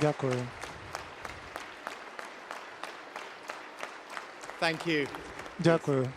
Дякую. Thank you. Дякую.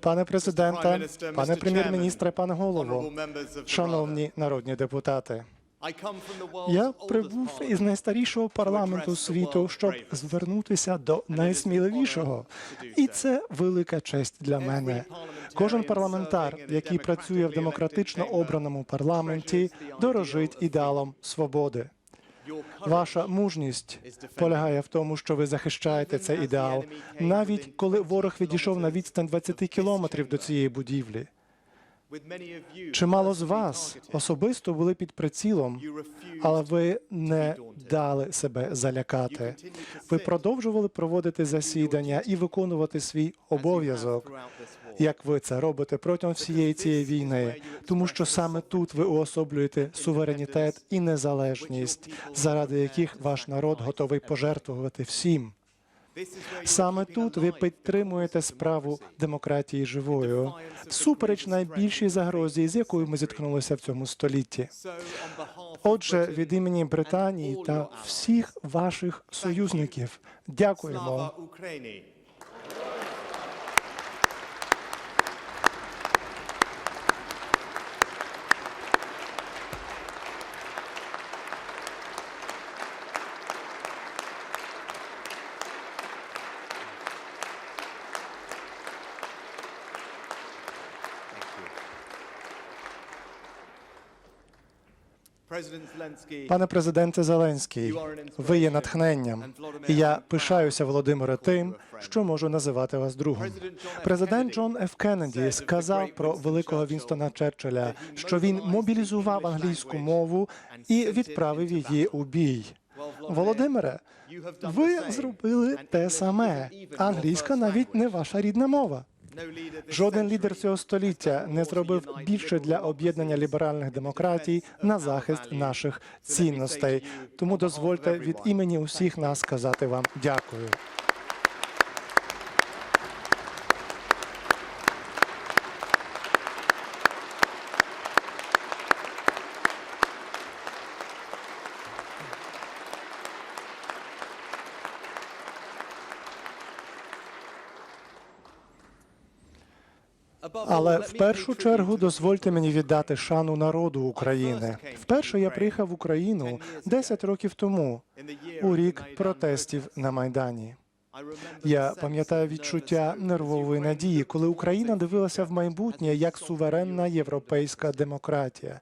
Пане президенте, пане прем'єр-міністре, пане голово, шановні народні депутати. Я прибув із найстарішого парламенту світу, щоб звернутися до найсміливішого. І це велика честь для мене. Кожен парламентар, який працює в демократично обраному парламенті, дорожить ідеалом свободи. Ваша мужність полягає в тому, що ви захищаєте цей ідеал, навіть коли ворог відійшов на відстань 20 кілометрів до цієї будівлі. Чимало з вас особисто були під прицілом, але ви не дали себе залякати. Ви продовжували проводити засідання і виконувати свій обов'язок, як ви це робите протягом всієї цієї війни, тому що саме тут ви уособлюєте суверенітет і незалежність, заради яких ваш народ готовий пожертвувати всім. Саме тут ви підтримуєте справу демократії живою, всупереч найбільшій загрозі, з якою ми зіткнулися в цьому столітті. Отже, від імені Британії та всіх ваших союзників дякуємо. Пане президенте Зеленський, ви є натхненням, і я пишаюся, Володимире, тим, що можу називати вас другом. Президент Джон Ф. Кеннеді сказав про великого Вінстона Черчилля, що він мобілізував англійську мову і відправив її у бій. Володимире, ви зробили те саме. Англійська навіть не ваша рідна мова. Жоден лідер цього століття не зробив більше для об'єднання ліберальних демократій на захист наших цінностей. Тому дозвольте від імені усіх нас сказати вам дякую. Але в першу чергу дозвольте мені віддати шану народу України. Вперше я приїхав в Україну 10 років тому, у рік протестів на майдані. Я пам'ятаю відчуття нервової надії, коли Україна дивилася в майбутнє як суверенна європейська демократія.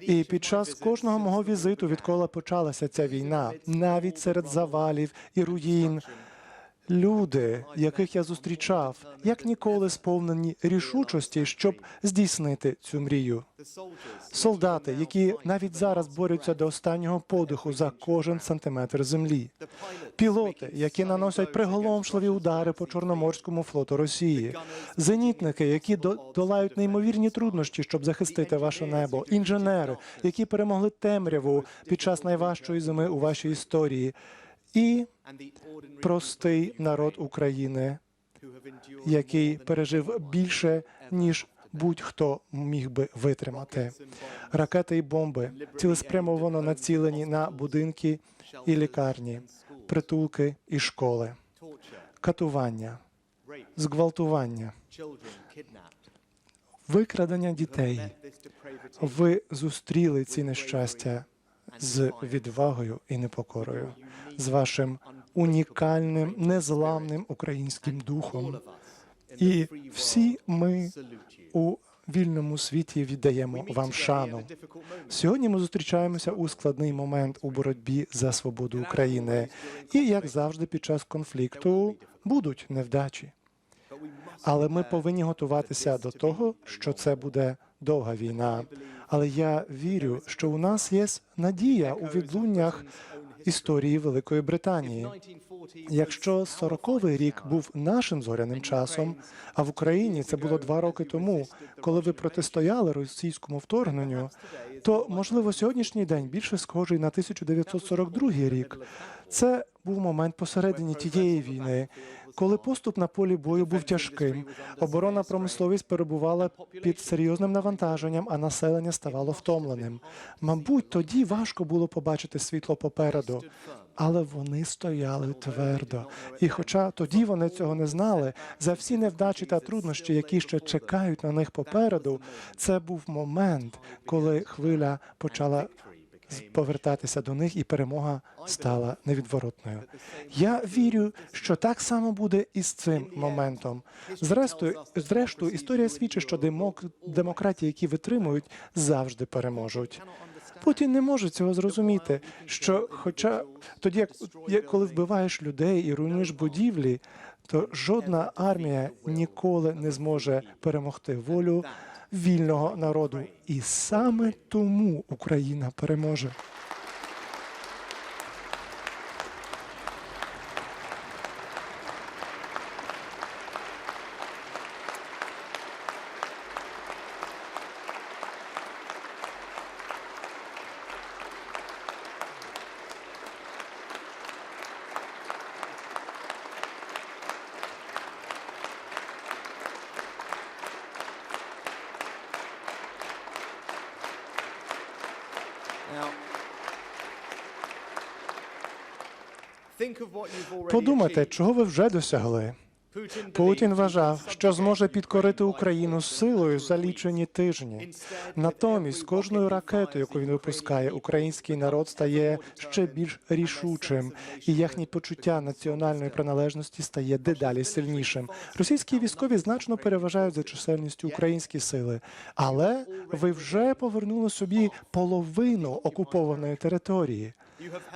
І під час кожного мого візиту, відколи почалася ця війна, навіть серед завалів і руїн, люди, яких я зустрічав, як ніколи сповнені рішучості, щоб здійснити цю мрію. Солдати, які навіть зараз борються до останнього подиху за кожен сантиметр землі, пілоти, які наносять приголомшливі удари по Чорноморському флоту Росії, зенітники, які до- долають неймовірні труднощі, щоб захистити ваше небо, інженери, які перемогли темряву під час найважчої зими у вашій історії, і простий народ України, який пережив більше ніж будь-хто міг би витримати. Ракети і бомби цілеспрямовано націлені на будинки і лікарні, притулки і школи, катування, зґвалтування, викрадення дітей. Ви зустріли ці нещастя з відвагою і непокорою, з вашим унікальним, незламним українським духом. І всі ми у вільному світі віддаємо вам шану. Сьогодні ми зустрічаємося у складний момент у боротьбі за свободу України. І як завжди, під час конфлікту будуть невдачі. Але ми повинні готуватися до того, що це буде довга війна. Але я вірю, що у нас є надія у відлуннях історії Великої Британії. Якщо 40-й рік був нашим зоряним часом, а в Україні це було два роки тому, коли ви протистояли російському вторгненню, то можливо сьогоднішній день більше схожий на 1942 рік. Це був момент посередині тієї війни, Коли поступ на полі бою був тяжким, оборонна промисловість перебувала під серйозним навантаженням, а населення ставало втомленим. Мабуть, тоді важко було побачити світло попереду, але вони стояли твердо. І хоча тоді вони цього не знали, за всі невдачі та труднощі, які ще чекають на них попереду, це був момент, коли хвиля почала повертатися до них, і перемога стала невідворотною. Я вірю, що так само буде і з цим моментом. Зрештою, зрештою, історія свідчить, що демок, демократії, які витримують, завжди переможуть. Путін не може цього зрозуміти. Що, хоча тоді, як, коли вбиваєш людей і руйнуєш будівлі, то жодна армія ніколи не зможе перемогти волю вільного народу. І саме тому Україна переможе. Подумайте, чого ви вже досягли. Путін вважав, що зможе підкорити Україну силою за лічені тижні. Натомість, кожною ракетою, яку він випускає, український народ стає ще більш рішучим, і їхнє почуття національної приналежності стає дедалі сильнішим. Російські військові значно переважають за чисельністю українські сили, але ви вже повернули собі половину окупованої території.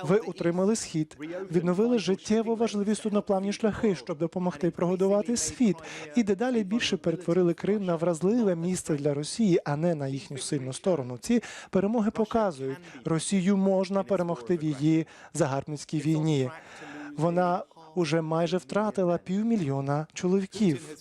Ви утримали схід, відновили життєво важливі судноплавні шляхи, щоб допомогти прогодувати світ, і дедалі більше перетворили Крим на вразливе місце для Росії, а не на їхню сильну сторону. Ці перемоги показують, Росію можна перемогти в її загарбницькій війні. Вона уже майже втратила півмільйона чоловіків.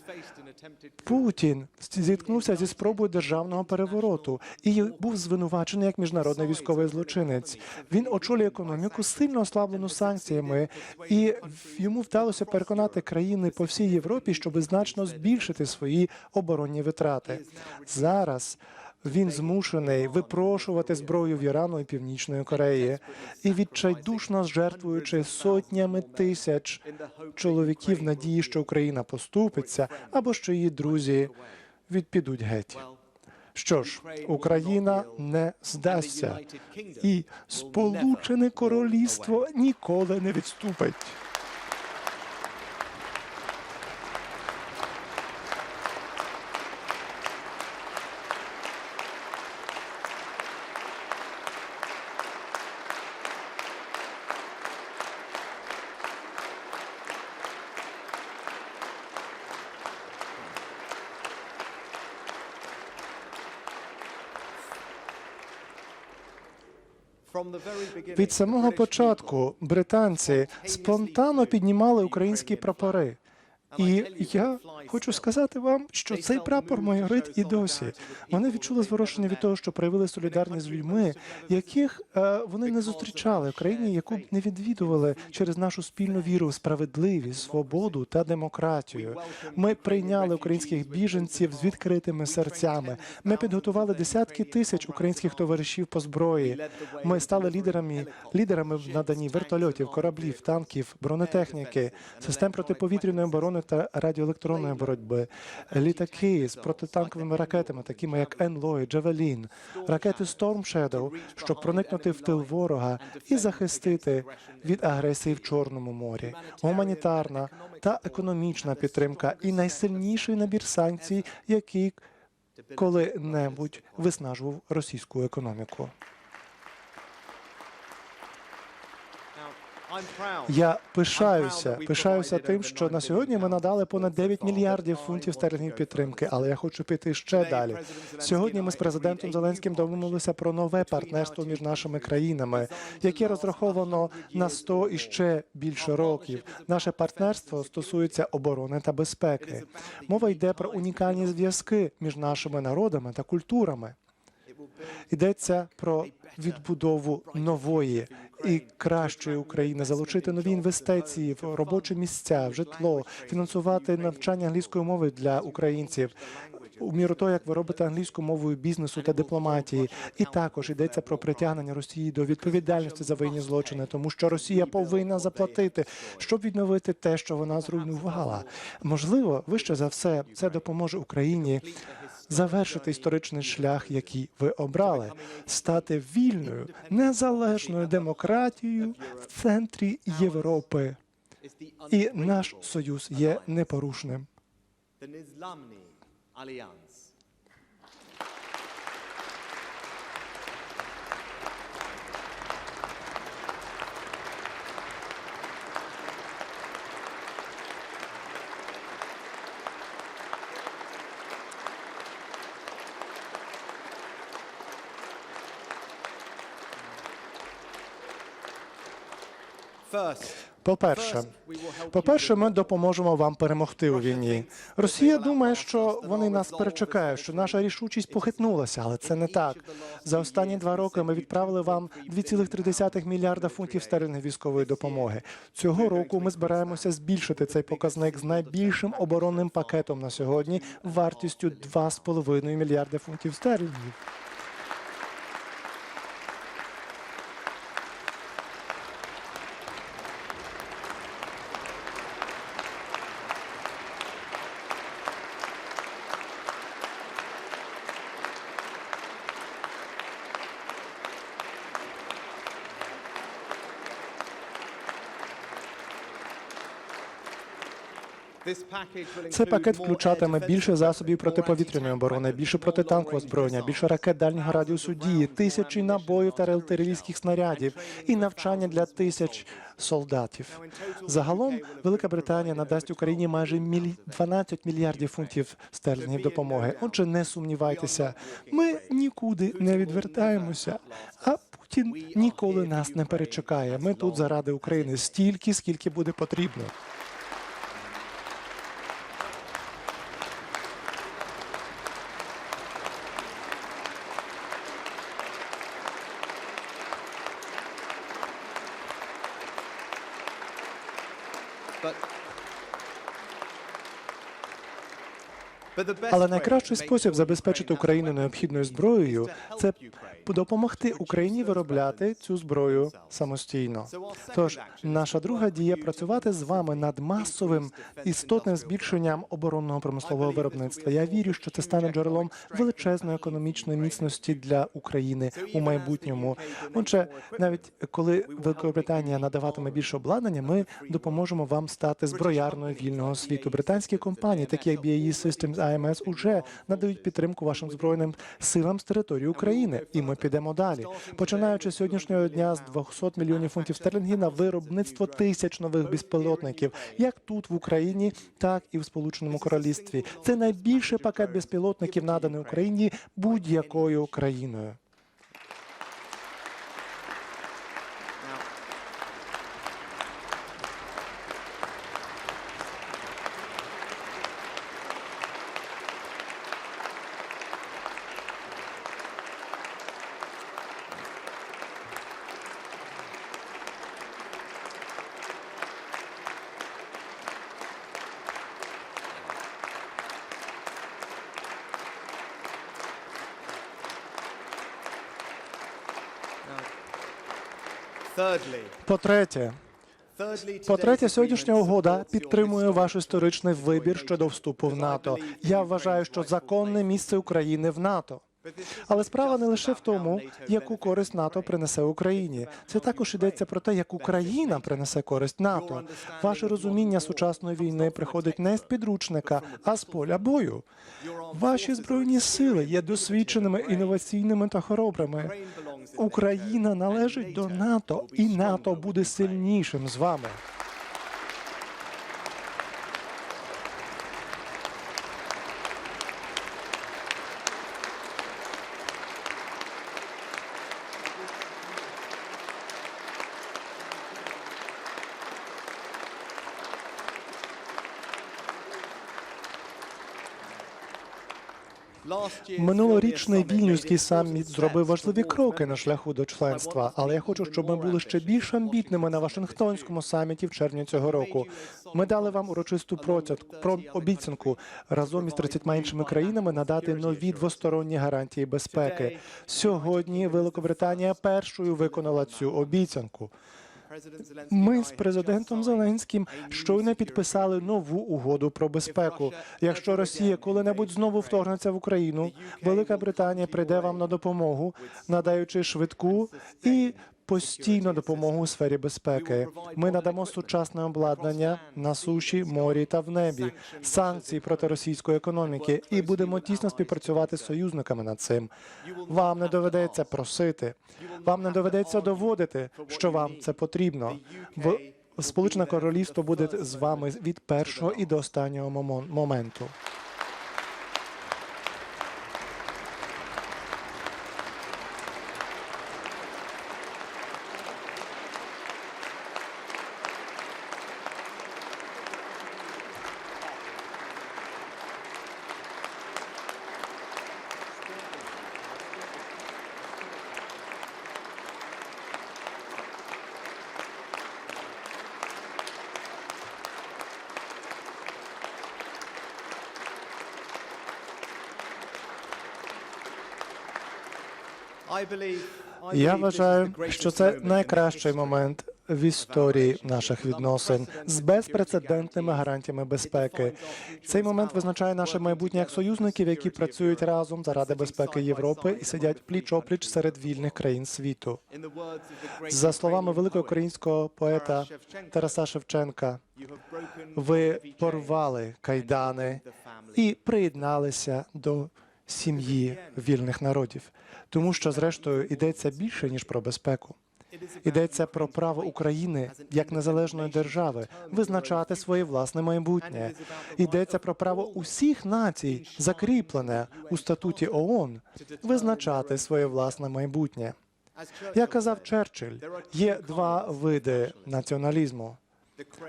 Путін зіткнувся зі спробою державного перевороту і був звинувачений як міжнародний військовий злочинець. Він очолює економіку сильно ослаблену санкціями, і йому вдалося переконати країни по всій Європі, щоб значно збільшити свої оборонні витрати. Зараз він змушений випрошувати зброю в Ірану і Північної Кореї і відчайдушно жертвуючи сотнями тисяч чоловіків в надії, що Україна поступиться, або що її друзі відпідуть геть. Що ж, Україна не здасться, і Сполучене Королівство ніколи не відступить. Від самого початку британці спонтанно піднімали українські прапори. І я хочу сказати вам, що цей прапор майорить і досі. Вони відчули зворушення від того, що проявили солідарність з людьми, яких е, вони не зустрічали в країні, яку б не відвідували через нашу спільну віру в справедливість, свободу та демократію. Ми прийняли українських біженців з відкритими серцями. Ми підготували десятки тисяч українських товаришів по зброї. Ми стали лідерами лідерами в наданні вертольотів, кораблів, танків, бронетехніки, систем протиповітряної оборони та радіоелектронної боротьби, літаки з протитанковими ракетами, такими як Енлой, Джавелін, ракети Storm Shadow, щоб проникнути в тил ворога і захистити від агресії в Чорному морі, гуманітарна та економічна підтримка і найсильніший набір санкцій, який коли-небудь виснажував російську економіку. Я пишаюся, пишаюся тим, що на сьогодні ми надали понад 9 мільярдів фунтів стерлінгів підтримки, але я хочу піти ще далі. Сьогодні ми з президентом Зеленським домовилися про нове партнерство між нашими країнами, яке розраховано на 100 і ще більше років. Наше партнерство стосується оборони та безпеки. Мова йде про унікальні зв'язки між нашими народами та культурами. Йдеться про відбудову нової і кращої України, залучити нові інвестиції в робочі місця, в житло, фінансувати навчання англійської мови для українців. У міру того, як ви робите англійською мовою бізнесу та дипломатії, і також йдеться про притягнення Росії до відповідальності за воєнні злочини, тому що Росія повинна заплатити, щоб відновити те, що вона зруйнувала. Можливо, вище за все, це допоможе Україні завершити історичний шлях, який ви обрали, стати вільною, незалежною демократією в центрі Європи. І наш союз є непорушним. По-перше, по-перше, ми допоможемо вам перемогти у війні. Росія думає, що вони нас перечекають, що наша рішучість похитнулася, але це не так. За останні два роки ми відправили вам 2,3 мільярда фунтів стерлінгів військової допомоги. Цього року ми збираємося збільшити цей показник з найбільшим оборонним пакетом на сьогодні вартістю 2,5 мільярда фунтів стерлінгів. Цей пакет включатиме більше засобів протиповітряної оборони, більше протитанкового озброєння, більше ракет дальнього радіусу дії, тисячі набоїв та артилерійських снарядів і навчання для тисяч солдатів. Загалом Велика Британія надасть Україні майже billion мілі... pounds of aid. 12 мільярдів фунтів стерлінгів допомоги. Отже, не сумнівайтеся, ми нікуди не відвертаємося. А Путін ніколи нас не перечекає. Ми тут заради України стільки, скільки буде потрібно. Але найкращий спосіб забезпечити Україну необхідною зброєю це допомогти Україні виробляти цю зброю самостійно. Тож наша друга дія працювати з вами над масовим істотним збільшенням оборонного промислового виробництва. Я вірю, що це стане джерелом величезної економічної міцності для України у майбутньому. Отже, навіть коли Великобританія надаватиме більше обладнання, ми допоможемо вам стати зброярною вільного світу. Британські компанії, такі як BAE Systems, AMS, уже надають підтримку вашим збройним силам з території України, і ми підемо далі. Починаючи з сьогоднішнього дня з 200 мільйонів фунтів стерлінгів на виробництво тисяч нових безпілотників, як тут в Україні, так і в Сполученому Королівстві. Це найбільший пакет безпілотників наданий Україні будь-якою країною. По-третє, По-третє, сьогоднішня угода підтримує ваш історичний вибір щодо вступу в НАТО. Я вважаю, що законне місце України в НАТО. Але справа не лише в тому, яку користь НАТО принесе Україні. Це також йдеться про те, як Україна принесе користь НАТО. Ваше розуміння сучасної війни приходить не з підручника, а з поля бою. Ваші збройні сили є досвідченими, інноваційними та хоробрими. Україна належить до НАТО, і НАТО буде сильнішим з вами. Минулорічний вільнюський саміт зробив важливі кроки на шляху до членства, але я хочу, щоб ми були ще більш амбітними на Вашингтонському саміті в червні цього року. Ми дали вам урочисту процят- про обіцянку разом із 30 іншими країнами надати нові двосторонні гарантії безпеки. Сьогодні Великобританія першою виконала цю обіцянку. Ми з президентом Зеленським щойно підписали нову угоду про безпеку. Якщо Росія коли-небудь знову вторгнеться в Україну, Велика Британія прийде вам на допомогу, надаючи швидку і постійну допомогу у сфері безпеки. Ми надамо сучасне обладнання на суші, морі та в небі, санкції проти російської економіки і будемо тісно співпрацювати з союзниками над цим. Вам не доведеться просити, вам не доведеться доводити, що вам це потрібно. В Сполучене Королівство буде з вами від першого і до останнього моменту. Я вважаю, що це найкращий момент в історії наших відносин з безпрецедентними гарантіями безпеки. Цей момент визначає наше майбутнє як союзників, які працюють разом заради безпеки Європи і сидять пліч опліч серед вільних країн світу. За словами великого українського поета Тараса Шевченка, ви порвали кайдани і приєдналися до сім'ї вільних народів, тому що, зрештою, йдеться більше ніж про безпеку. Йдеться про право України як незалежної держави визначати своє власне майбутнє. Йдеться про право усіх націй, закріплене у статуті ООН, визначати своє власне майбутнє. Як казав Черчилль, є два види націоналізму: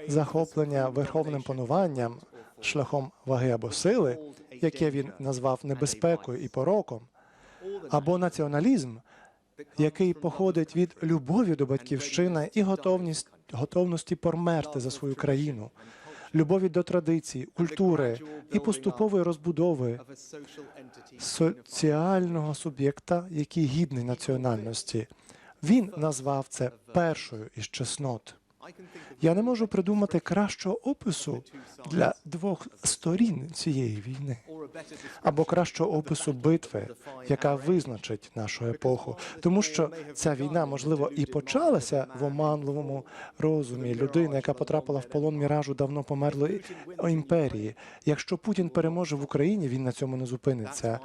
захоплення верховним пануванням шляхом ваги або сили, яке він назвав небезпекою і пороком, або націоналізм, який походить від любові до батьківщини і готовність готовності померти за свою країну, любові до традицій, культури і поступової розбудови соціального суб'єкта, який гідний національності. Він назвав це першою із чеснот. Я не можу придумати кращого опису для двох сторін цієї війни або кращого опису битви, яка визначить нашу епоху, тому що ця війна, можливо, і почалася в оманливому розумі людини, яка потрапила в полон міражу давно померлої імперії. Якщо Путін переможе в Україні, він на цьому не зупиниться.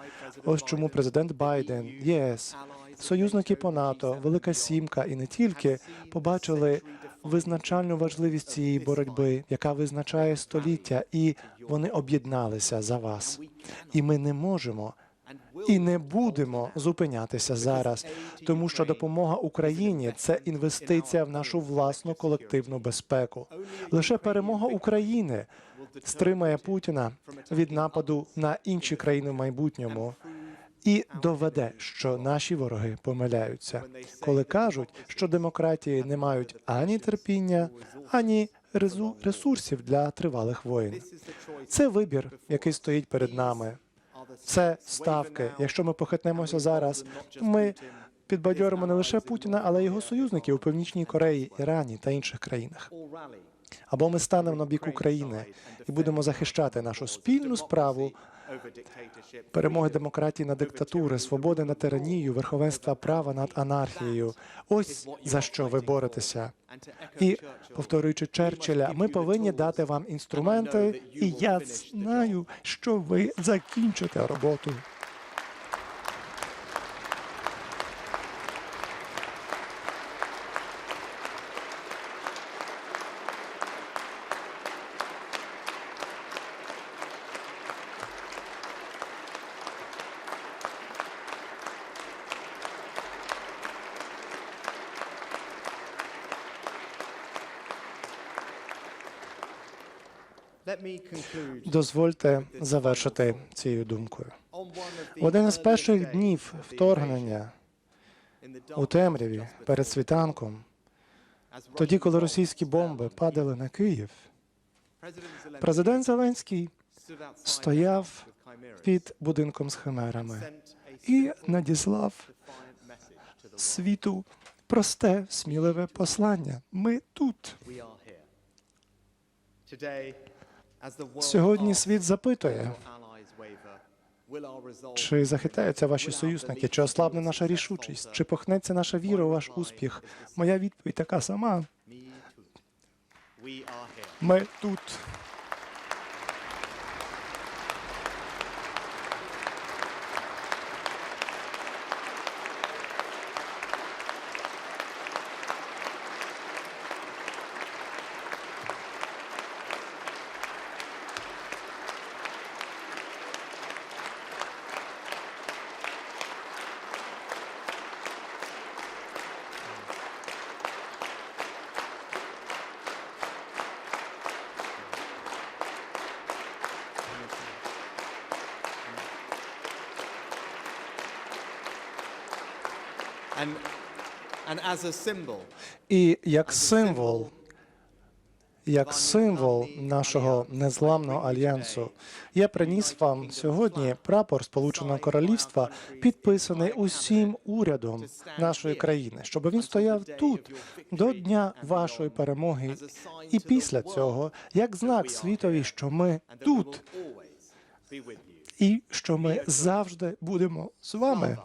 Ось чому президент Байден, ЄС, союзники по НАТО, Велика Сімка і не тільки побачили визначальну важливість цієї боротьби, яка визначає століття, і вони об'єдналися за вас. І ми не можемо і не будемо зупинятися зараз, тому що допомога Україні це інвестиція в нашу власну колективну безпеку. Лише перемога України стримає Путіна від нападу на інші країни в майбутньому. І доведе, що наші вороги помиляються, коли кажуть, що демократії не мають ані терпіння, ані ресурсів для тривалих воєн. Це вибір, який стоїть перед нами. Це ставки. Якщо ми похитнемося зараз, ми підбадьоримо не лише Путіна, але й його союзників у Північній Кореї, Ірані та інших країнах. Або ми станемо на бік України і будемо захищати нашу спільну справу перемоги демократії над диктатури, свободи над тиранією, верховенства права над анархією. Ось за що ви боретеся. І повторюючи Черчилля, ми повинні дати вам інструменти, і я знаю, що ви закінчите роботу. Дозвольте завершити цією думкою. Один із перших днів вторгнення у темряві перед світанком, тоді, коли російські бомби падали на Київ, президент Зеленський стояв під будинком з химерами і надіслав світу просте, сміливе послання. Ми тут. Сьогодні світ запитує, чи захитаються ваші союзники, чи ослабне наша рішучість, чи похнеться наша віра у ваш успіх. Моя відповідь така сама. Ми тут. І як символ, як символ нашого незламного альянсу, я приніс вам сьогодні прапор Сполученого Королівства, підписаний усім урядом нашої країни, щоб він стояв тут до дня вашої перемоги, і після цього як знак світові, що ми тут, і що ми завжди будемо з вами.